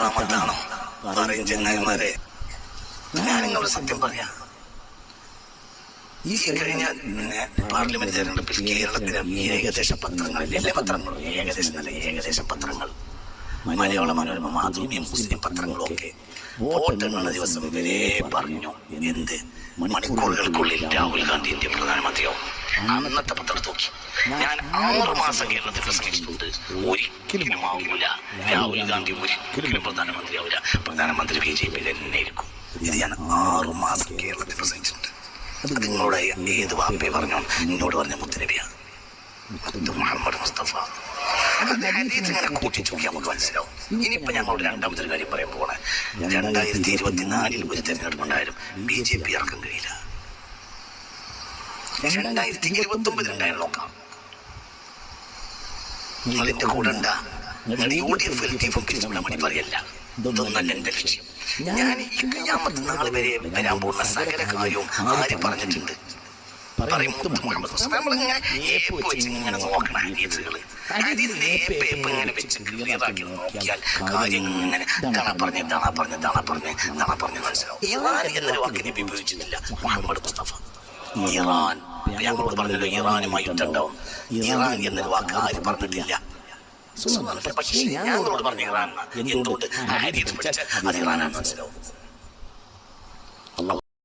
കറാമത്താണോ പറയും ചെങ്ങായിമാരെ. ഞാൻ നിങ്ങളോട് സത്യം പറയാം. ഈ കഴിഞ്ഞ പാർലമെന്റ് തെരഞ്ഞെടുപ്പിൽ കേരളത്തിലെ ഏകദേശ പത്രങ്ങളിൽ എല്ലാ പത്രങ്ങളും ഏകദേശം നല്ല ഏകദേശ പത്രങ്ങൾ മലയാള മനോരമ മാതൃമ്യം മുസ്ലിം പത്രങ്ങളൊക്കെ വോട്ടെണ്ണുന്ന ദിവസം വരെ പറഞ്ഞു. എന്ത്? മണിക്കൂറുകൾക്കുള്ളിൽ രാഹുൽ ഗാന്ധി ഇന്ത്യ പ്രധാനമന്ത്രിയാവും അന്നത്തെ പത്രം തൂക്കി ഞാൻ ആറ് മാസം കേരളത്തിൽ പ്രസംഗിച്ചിട്ടുണ്ട് ഒരിക്കലും ആവില്ല രാഹുൽ ഗാന്ധി ഒരിക്കലും പ്രധാനമന്ത്രിയാവൂല പ്രധാനമന്ത്രി ബി ജെ പി തന്നെ ഇരിക്കും ഇത് ഞാൻ ആറു മാസം കേരളത്തിൽ പ്രസംഗിച്ചിട്ടുണ്ട്. അത് നിങ്ങളോട് ഏത് വാപ്പി പറഞ്ഞു നിന്നോട് പറഞ്ഞ മുത്തനബിയ. മുത്ത് മുഹമ്മദ് മുസ്തഫ. കൂട്ടി നോക്കി നമുക്ക് മനസ്സിലാവും. ഇനിയിപ്പോ ഞങ്ങളോട് രണ്ടാമത്തെ കാര്യം പറയാൻ പോണേ രണ്ടായിരത്തി ഇരുപത്തിനാലിൽ ഒരു തെരഞ്ഞെടുപ്പ് ഉണ്ടായാലും ബി ജെ പി ഇറക്കാൻ കഴിയില്ല. രണ്ടായിരത്തി ഇരുപത്തി ഒമ്പതിലുണ്ടായാലും നോക്കാം. നിങ്ങളിന്റെ കൂടെ ഉണ്ടാ ലക്ഷ്യം. ഞാൻ വരെ വരാൻ പോകുന്ന സകല കാര്യവും പറഞ്ഞിട്ടുണ്ട്? മുസ്തഫ. ഇറാൻ. ഞങ്ങളോട് പറഞ്ഞല്ലോ ഇറാനുമായി യുദ്ധം ഉണ്ടാവും ഇറാൻ എന്നൊരു വാക്ക് ആര് പറഞ്ഞിട്ടില്ല. പക്ഷേ ഞാൻ നിങ്ങളോട് പറഞ്ഞ ഇറാൻ എന്തുകൊണ്ട്? അത് ഇറാനാണ് മനസ്സിലാവും.